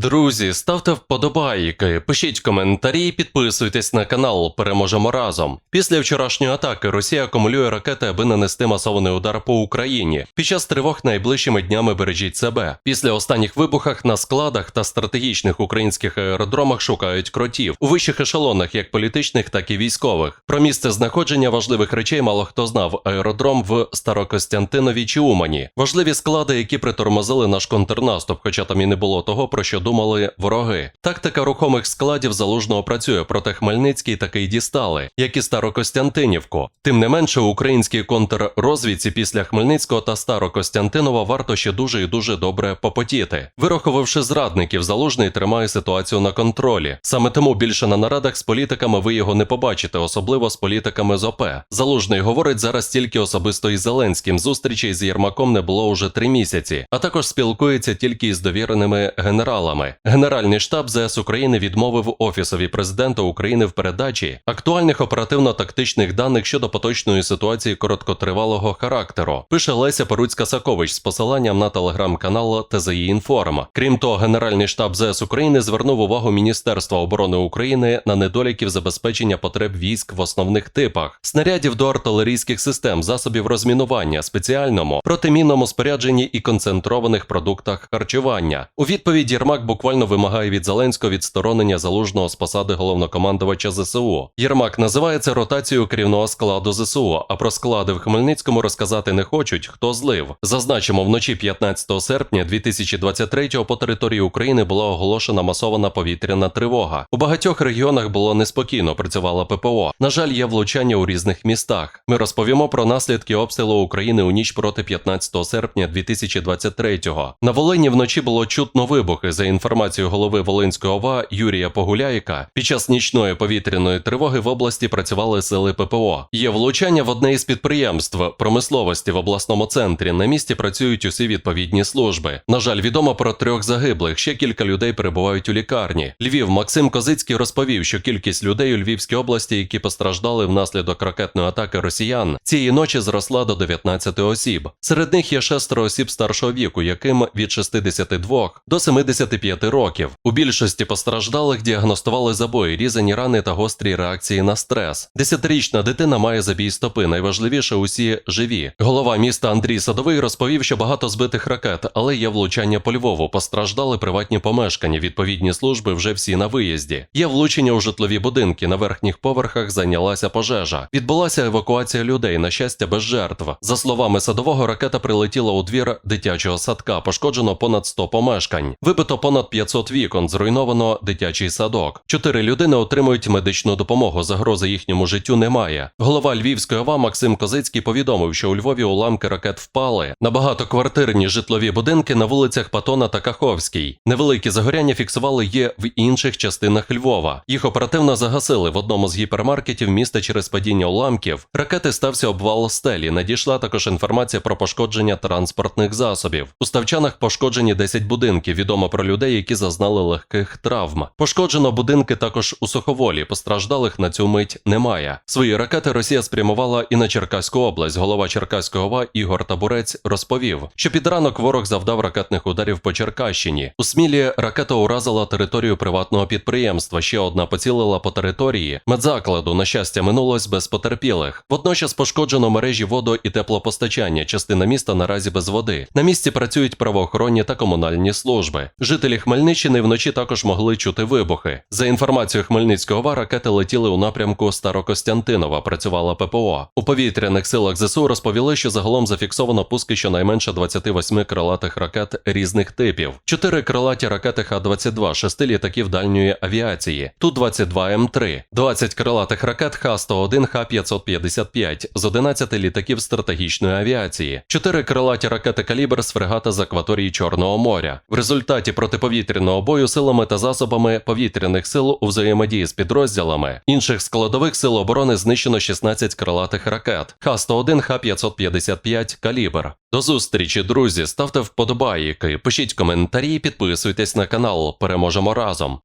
Друзі, ставте вподобайки, пишіть коментарі, підписуйтесь на канал. Переможемо разом. Після вчорашньої атаки Росія акумулює ракети, аби нанести масований удар по Україні. Під час тривог найближчими днями бережіть себе. Після останніх вибухах на складах та стратегічних українських аеродромах шукають кротів у вищих ешелонах, як політичних, так і військових. Про місце знаходження важливих речей мало хто знав. Аеродром в Старокостянтинові чи Умані. Важливі склади, які притормозили наш контрнаступ, хоча там і не було того, про що думали вороги. Тактика рухомих складів залужного працює, проте Хмельницький таки й дістали, як і Старокостянтинівку. Тим не менше, українській контррозвідці після Хмельницького та Старокостянтинова варто ще дуже і дуже добре попотіти. Вирахувавши зрадників, залужний тримає ситуацію на контролі. Саме тому більше на нарадах з політиками ви його не побачите, особливо з політиками з ОП. Залужний говорить зараз тільки особисто із Зеленським. Зустрічей з Єрмаком не було уже три місяці, а також спілкується тільки із довіреними генералами. Генеральний штаб ЗС України відмовив офісові президента України в передачі актуальних оперативно-тактичних даних щодо поточної ситуації короткотривалого характеру. Пише Леся Поруцька Сакович з посиланням на телеграм-канал ТЗІ Інформ. Крім того, Генеральний штаб ЗС України звернув увагу Міністерства оборони України на недоліків забезпечення потреб військ в основних типах снарядів до артилерійських систем, засобів розмінування, спеціальному протимінному спорядженні і концентрованих продуктах харчування. У відповідь Єрмак буквально вимагає від Зеленського відсторонення залужного з посади головнокомандувача ЗСУ. Єрмак називає це ротацією керівного складу ЗСУ, а про склади в Хмельницькому розказати не хочуть, хто злив. Зазначимо, вночі 15 серпня 2023-го по території України була оголошена масована повітряна тривога. У багатьох регіонах було неспокійно, працювала ППО. На жаль, є влучання у різних містах. Ми розповімо про наслідки обстрілу України у ніч проти 15 серпня 2023-го. На Волині вночі було чутно вибухи. За інформацією голови Волинської ОВА Юрія Погуляйка, під час нічної повітряної тривоги в області працювали сили ППО. Є влучання в одне із підприємств промисловості в обласному центрі. На місці працюють усі відповідні служби. На жаль, відомо про трьох загиблих. Ще кілька людей перебувають у лікарні. Львів Максим Козицький розповів, що кількість людей у Львівській області, які постраждали внаслідок ракетної атаки росіян, цієї ночі зросла до 19 осіб. Серед них є шестеро осіб старшого віку, яким від 62 до 75 років. У більшості постраждалих діагностували забої, різані рани та гострі реакції на стрес. Десятирічна дитина має забій стопи. Найважливіше усі живі. Голова міста Андрій Садовий розповів, що багато збитих ракет, але є влучання по Львову. Постраждали приватні помешкання. Відповідні служби вже всі на виїзді. Є влучення у житлові будинки. На верхніх поверхах зайнялася пожежа. Відбулася евакуація людей. На щастя, без жертв. За словами садового, ракета прилетіла у двір дитячого садка. Пошкоджено понад 100 помешкань. Вибито понад 500 вікон. Зруйновано дитячий садок. Чотири людини отримують медичну допомогу. Загрози їхньому життю немає. Голова Львівської ОВА Максим Козицький повідомив, що у Львові уламки ракет впали на багатоквартирні житлові будинки на вулицях Патона та Каховській. Невеликі загоряння фіксували є в інших частинах Львова. Їх оперативно загасили в одному з гіпермаркетів міста через падіння уламків. Ракети стався обвал стелі. Надійшла також інформація про пошкодження транспортних засобів. У ставчанах пошкоджені 10 будинків. Відомо про людей, які зазнали легких травм. Пошкоджено будинки також у Суховолі. Постраждалих на цю мить немає. Свої ракети Росія спрямувала і на Черкаську область. Голова Черкаського ОВА Ігор Табурець розповів, що під ранок ворог завдав ракетних ударів по Черкащині. У Смілі ракета уразила територію приватного підприємства. Ще одна поцілила по території медзакладу. На щастя, минулось без потерпілих. Водночас пошкоджено мережі водо і теплопостачання. Частина міста наразі без води. На місці працюють правоохоронні та комунальні служби. Жителі Хмельниччини вночі також могли чути вибухи. За інформацією Хмельницького ОВА, ракети летіли у напрямку Старокостянтинова. Працювала ППО. У повітряних силах ЗСУ розповіли, що загалом зафіксовано пуски щонайменше 28 крилатих ракет різних типів, 4 крилаті ракети Х-22, 6 літаків дальньої авіації, Ту-22М3, 20 крилатих ракет Х-101, Х-555 з 11 літаків стратегічної авіації, 4 крилаті ракети «Калібр» з фрегата з акваторії Чорного моря. В результаті протиповітряного бою силами та засобами повітряних сил у взаємодії з підрозділами інших складових сил оборони знищено 16 крилатих ракет Х-101, Х-555 «Калібр». До зустрічі, друзі. Ставте вподобайки, пишіть коментарі, підписуйтесь на канал. Переможемо разом.